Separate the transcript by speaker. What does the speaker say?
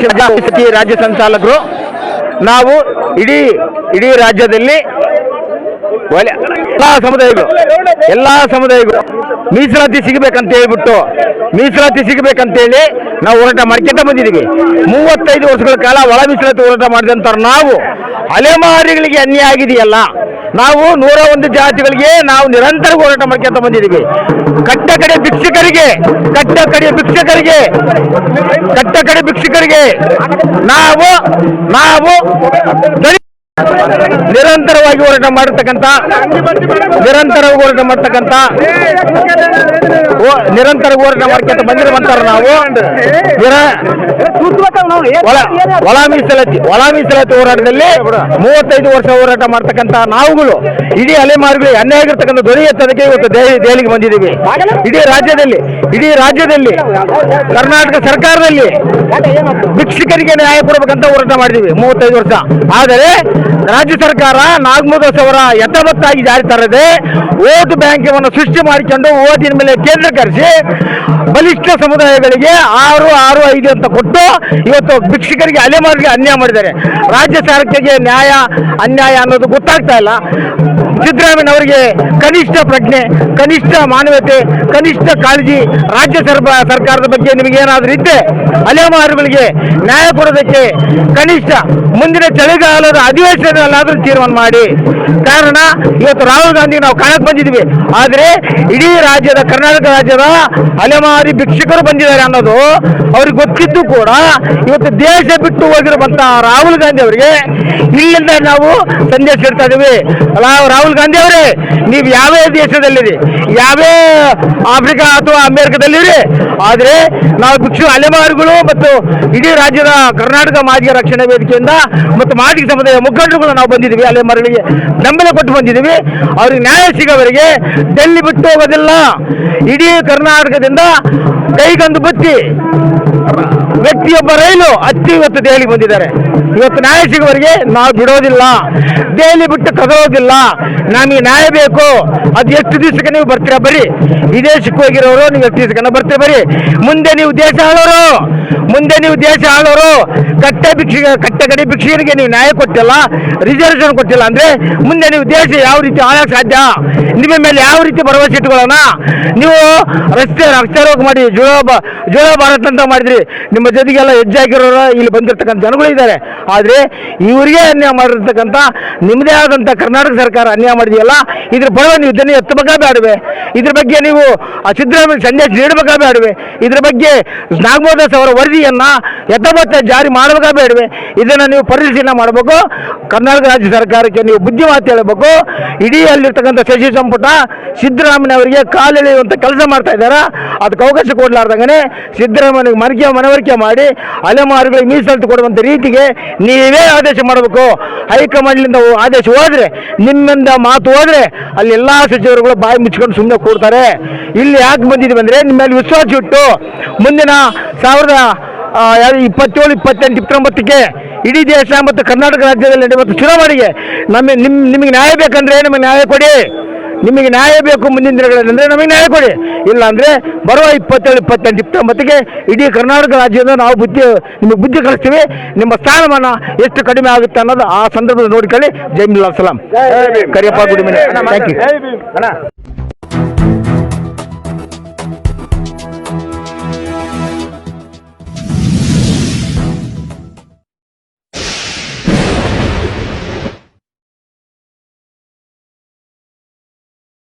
Speaker 1: ಸಮಿತಿ ರಾಜ್ಯ ಸಂಚಾಲಕರು, ನಾವು ಇಡೀ ಇಡೀ ರಾಜ್ಯದಲ್ಲಿ ಎಲ್ಲ ಎಲ್ಲಾ ಸಮುದಾಯಗಳು ಎಲ್ಲಾ ಸಮುದಾಯಗಳು ಮೀಸಲಾತಿ ಸಿಗಬೇಕಂತ ಹೇಳ್ಬಿಟ್ಟು, ಮೀಸಲಾತಿ ಸಿಗಬೇಕಂತೇಳಿ ನಾವು ಹೋರಾಟ ಮಾಡ್ಕೊಂತ ಬಂದಿದ್ದೀವಿ. ಮೂವತ್ತೈದು ವರ್ಷಗಳ ಕಾಲ ಒಳ ಮೀಸಲಾತಿ ಹೋರಾಟ ಮಾಡಿದಂತ ನಾವು. ಅಲೆಮಾರಿಗಳಿಗೆ ಅನ್ಯಾಯ ಆಗಿದೆಯಲ್ಲ, ನಾವು ನೂರ ಒಂದು ಜಾತಿಗಳಿಗೆ ನಾವು ನಿರಂತರ ಹೋರಾಟ ಮಾಡ್ಕೊಂತ ಬಂದಿದ್ದೀವಿ. ಕಟ್ಟ ಕಡೆ ಭಿಕ್ಷಕರಿಗೆ, ಕಟ್ಟ ಕಡೆ ಭಿಕ್ಷಕರಿಗೆ, ಕಟ್ಟ ಕಡೆ ಭಿಕ್ಷಕರಿಗೆ ನಾವು ನಾವು ನಿರಂತರವಾಗಿ ಹೋರಾಟ ಮಾಡತಕ್ಕಂತ ನಿರಂತರವಾಗಿ ಹೋರಾಟ ಮಾಡ್ತಕ್ಕಂಥ ನಿರಂತರ ಹೋರಾಟ ಮಾಡ್ಕೊಂತ ಬಂದಿರುವಂತಾರ ನಾವು. ಒಳ ಮೀಸಲಾತಿ ಒಳ ಮೀಸಲಾತಿ ಹೋರಾಟದಲ್ಲಿ ಮೂವತ್ತೈದು ವರ್ಷ ಹೋರಾಟ ಮಾಡ್ತಕ್ಕಂಥ ನಾವುಗಳು. ಇಡೀ ಅಲೆಮಾರುಗಳಿಗೆ ಅನ್ಯಾಯ ಆಗಿರ್ತಕ್ಕಂಥ ದೊರೆಯ ಎತ್ತದಕ್ಕೆ ಇವತ್ತು ದೆಹಲಿ, ದೆಹಲಿಗೆ ಬಂದಿದ್ದೀವಿ. ಇಡೀ ರಾಜ್ಯದಲ್ಲಿ ಇಡೀ ರಾಜ್ಯದಲ್ಲಿ, ಕರ್ನಾಟಕ ಸರ್ಕಾರದಲ್ಲಿ ಭಿಕ್ಷಕರಿಗೆ ನ್ಯಾಯ ಕೊಡಬೇಕಂತ ಹೋರಾಟ ಮಾಡಿದ್ದೀವಿ ಮೂವತ್ತೈದು ವರ್ಷ. ಆದರೆ ರಾಜ್ಯ ಸರ್ಕಾರ ನಾಗಮೋದಸ್ ಅವರ ಯಥಾವತ್ತಾಗಿ ಜಾರಿ ತರದೆ ಓಟ್ ಬ್ಯಾಂಕವನ್ನು ಸೃಷ್ಟಿ ಮಾಡಿಕೊಂಡು ಓಟಿನ ಮೇಲೆ ಕೇಂದ್ರೀಕರಿಸಿ ಬಲಿಷ್ಠ ಸಮುದಾಯಗಳಿಗೆ ಆರು ಆರು ಐದು ಅಂತ ಕೊಟ್ಟು ಇವತ್ತು ಭಿಕ್ಷುಕರಿಗೆ ಅಲೆಮಾರಿಗೆ ಅನ್ಯಾಯ ಮಾಡಿದ್ದಾರೆ. ರಾಜ್ಯ ಸರ್ಕಾರಕ್ಕೆ ನ್ಯಾಯ, ಅನ್ಯಾಯ ಅನ್ನೋದು ಗೊತ್ತಾಗ್ತಾ ಇಲ್ಲ. ಸಿದ್ದರಾಮಯ್ಯನವರಿಗೆ ಕನಿಷ್ಠ ಪ್ರಜ್ಞೆ, ಕನಿಷ್ಠ ಮಾನವತೆ, ಕನಿಷ್ಠ ಕಾಳಜಿ ರಾಜ್ಯ ಸರ್ಕಾರದ ಬಗ್ಗೆ ನಿಮಗೇನಾದರೂ ಇದ್ದೆ ಅಲೆಮಾರುಗಳಿಗೆ ನ್ಯಾಯ ಕೊಡೋದಕ್ಕೆ ಕನಿಷ್ಠ ಮುಂದಿನ ಚಳಿಗಾಲದ ಅಧಿವೇಶನದಲ್ಲಾದ್ರೂ ತೀರ್ಮಾನ ಮಾಡಿ. ಕಾರಣ, ಇವತ್ತು ರಾಹುಲ್ ಗಾಂಧಿ ನಾವು ಕಾಣಕ್ ಬಂದಿದ್ವಿ. ಆದರೆ ಇಡೀ ರಾಜ್ಯದ, ಕರ್ನಾಟಕ ರಾಜ್ಯದ ಅಲೆಮಾರಿ ಭಿಕ್ಷಕರು ಬಂದಿದ್ದಾರೆ ಅನ್ನೋದು ಅವ್ರಿಗೆ ಗೊತ್ತಿದ್ದು ಕೂಡ ಇವತ್ತು ದೇಶ ಬಿಟ್ಟು ಹೋಗಿರುವಂತಹ ರಾಹುಲ್ ಗಾಂಧಿ ಅವರಿಗೆ ಇಲ್ಲಿಂದ ನಾವು ಸಂದೇಶ ಇಡ್ತಾ ಇದೀವಿ ರಾ- ರಾಹುಲ್ ಗಾಂಧಿ ಅವರೇ, ನೀವು ಯಾವೇ ದೇಶದಲ್ಲಿರಿ? ಯಾವೇ ಆಫ್ರಿಕಾ ಅಥವಾ ಅಮೆರಿಕದಲ್ಲಿರಿ? ಆದರೆ ನಾವು ಭಿಕ್ಷು ಅಲೆಮಾರುಗಳು ಮತ್ತು ಇಡೀ ರಾಜ್ಯದ ಕರ್ನಾಟಕ ಮಾದಿಗ ರಕ್ಷಣಾ ವೇದಿಕೆಯಿಂದ ಮತ್ತು ಮಾದಿಗ ಸಮುದಾಯ ಮುಖಂಡರುಗಳು ನಾವು ಬಂದಿದ್ದೀವಿ, ಅಲೆಮಾರುಗಳಿಗೆ ಬೆಂಬಲ ಕೊಟ್ಟು ಬಂದಿದ್ದೀವಿ. ಅವ್ರಿಗೆ ನ್ಯಾಯ ಸಿಗೋವರಿಗೆ ಡೆಲ್ಲಿ ಬಿಟ್ಟು ಹೋಗೋದಿಲ್ಲ. ಇಡೀ ಕರ್ನಾಟಕದಿಂದ ಕೈಗೊಂದು ಬತ್ತಿ. ವ್ಯಕ್ತಿಯೊಬ್ಬ ರೈಲು ಹತ್ತಿ ಇವತ್ತು ದೆಹಲಿಗೆ ಬಂದಿದ್ದಾರೆ. ಇವತ್ತು ನ್ಯಾಯ ಸಿಗುವವರಿಗೆ ನಾವು ಬಿಡೋದಿಲ್ಲ. ದೆಹಲಿ ಬಿಟ್ಟು ಕದರೋದಿಲ್ಲ. ನಮಗೆ ನ್ಯಾಯ ಬೇಕು. ಅದು ಎಷ್ಟು ದಿವಸಕ್ಕೆ ನೀವು ಬರ್ತೀರಾ ಬರೀ. ವಿದೇಶಕ್ಕೆ ಹೋಗಿರೋರು ನೀವು ಎಷ್ಟು ದಿವಸಕ್ಕೆ ಬರ್ತೀರಾ ಬರೀ. ಮುಂದೆ ನೀವು ದೇಶ ಆಳೋರು. ಮುಂದೆ ನೀವು ದೇಶ ಆಳೋರು. ಕಟ್ಟೆ ಭಿಕ್ಷ, ಕಟ್ಟೆ ಭಿಕ್ಷೆಗೆ ನೀವು ನ್ಯಾಯ ಕೊಟ್ಟಿಲ್ಲ ರಿಸರ್ವೇಷನ್ ಕೊಟ್ಟಿಲ್ಲ ಅಂದ್ರೆ ಮುಂದೆ ನೀವು ದೇಶ ಯಾವ ರೀತಿ ಆಳಕ್ಕೆ ಸಾಧ್ಯ? ನಿಮ್ಮ ಮೇಲೆ ಯಾವ ರೀತಿ ಭರವಸೆ ಇಟ್ಕೊಳ್ಳೋಣ? ನೀವು ರಸ್ತೆ ಅಕ್ಷರೋಗ ಮಾಡಿ, ಜೋಳ ಜೋಳ ಭಾರತ್ ಅಂತ ಮಾಡಿದ್ರಿ. ನಿಮ್ಮ ಜೊತೆಗೆಲ್ಲ ಹೆಜ್ಜೆ ಹಾಕಿರೋರು ಇಲ್ಲಿ ಬಂದಿರ್ತಕ್ಕಂಥ ಜನಗಳು ಇದ್ದಾರೆ. ಆದರೆ ಇವರಿಗೆ ಅನ್ಯಾಯ ಮಾಡಿರ್ತಕ್ಕಂಥ, ನಿಮ್ಮದೇ ಆದಂಥ ಕರ್ನಾಟಕ ಸರ್ಕಾರ ಅನ್ಯಾಯ ಮಾಡಿದೆಯಲ್ಲ, ಇದ್ರ ಪರವಾಗಿ ನೀವು ದನಿ ಎತ್ತಬೇಕಾ ಬೇಡವೆ? ಇದ್ರ ಬಗ್ಗೆ ನೀವು ಆ ಸಿದ್ದರಾಮಯ್ಯ ಸಂದೇಶ ನೀಡಬೇಕಾ ಬೇಡವೆ? ಇದ್ರ ಬಗ್ಗೆ ನಾಗಮೋದಾಸ್ ಅವರ ವರದಿಯನ್ನು ಯಥಾವತ್ತ ಜಾರಿ ಮಾಡಬೇಕಾ ಬೇಡವೆ? ಇದನ್ನು ನೀವು ಪರಿಶೀಲನೆ ಮಾಡಬೇಕು. ಕರ್ನಾಟಕ ರಾಜ್ಯ ಸರ್ಕಾರಕ್ಕೆ ನೀವು ಬುದ್ಧಿ ಮಾತು ಹೇಳಬೇಕು. ಇಡೀ ಅಲ್ಲಿರ್ತಕ್ಕಂಥ ಸಚಿವ ಸಂಪುಟ ಸಿದ್ದರಾಮಯ್ಯ ಅವರಿಗೆ ಕಾಲೆಳೆಯುವಂಥ ಕೆಲಸ ಮಾಡ್ತಾ ಇದ್ದಾರೆ? ಅದಕ್ಕೆ ಅವಕಾಶ ಕೊಡಲಾರ್ದಂಗೆ ಸಿದ್ದರಾಮಯ್ಯ ಮನಕೆ ಮನವರಿಕೆ ಮಾಡಿ ಅಲೆಮಾರುಗಳಿಗೆ ಮೀಸಲು ಕೊಡುವಂಥ ರೀತಿಗೆ ನೀವೇ ಆದೇಶ ಮಾಡಬೇಕು. ಹೈಕಮಾಂಡ್ಲಿಂದ ಆದೇಶ ಹೋದ್ರೆ, ನಿಮ್ಮಿಂದ ಮಾತು ಹೋದ್ರೆ ಅಲ್ಲಿ ಎಲ್ಲಾ ಸಚಿವರುಗಳು ಬಾಯಿ ಮುಚ್ಕೊಂಡು ಸುಮ್ಮನೆ ಕೂಡ್ತಾರೆ ಇಲ್ಲಿ ಯಾಕೆ ಬಂದಿದ್ದೀವಿ ಅಂದರೆ ನಿಮ್ಮ ಮೇಲೆ ವಿಶ್ವಾಸ ಇಟ್ಟು ಮುಂದಿನ ಸಾವಿರದ ಇಪ್ಪತ್ತೇಳು ಇಪ್ಪತ್ತೆಂಟು ಇಪ್ಪತ್ತೊಂಬತ್ತಕ್ಕೆ ಇಡೀ ದೇಶ ಮತ್ತು ಕರ್ನಾಟಕ ರಾಜ್ಯದಲ್ಲಿ ನಡೆಯುವಂಥ ಚುನಾವಣೆಗೆ ನಮ್ಮ ನಿಮ್ ನಿಮಗೆ ನ್ಯಾಯ ಬೇಕಂದ್ರೆ ನಮಗೆ ನ್ಯಾಯ ಕೊಡಿ. ನಿಮಗೆ ನ್ಯಾಯ ಬೇಕು ಮುಂದಿನ ದಿನಗಳಲ್ಲಿ ಅಂದರೆ ನಮಗೆ ನ್ಯಾಯ ಕೊಡಿ. ಇಲ್ಲ ಅಂದರೆ ಬರುವ ಇಪ್ಪತ್ತೇಳು ಇಪ್ಪತ್ತೆಂಟು ಇಪ್ಪತ್ತೊಂಬತ್ತಿಗೆ ಇಡೀ ಕರ್ನಾಟಕ ರಾಜ್ಯದಿಂದ ನಾವು ಬುದ್ಧಿ ನಿಮಗೆ ಬುದ್ಧಿ ಕಲಿಸ್ತೀವಿ. ನಿಮ್ಮ ಸ್ಥಾನಮಾನ ಎಷ್ಟು ಕಡಿಮೆ ಆಗುತ್ತೆ ಅನ್ನೋದು ಆ ಸಂದರ್ಭದಲ್ಲಿ ನೋಡ್ಕೊಳ್ಳಿ. ಜೈಮಿಲ್ಲಾ ಸಲಾಂ. Kariyappa Gudimane thank you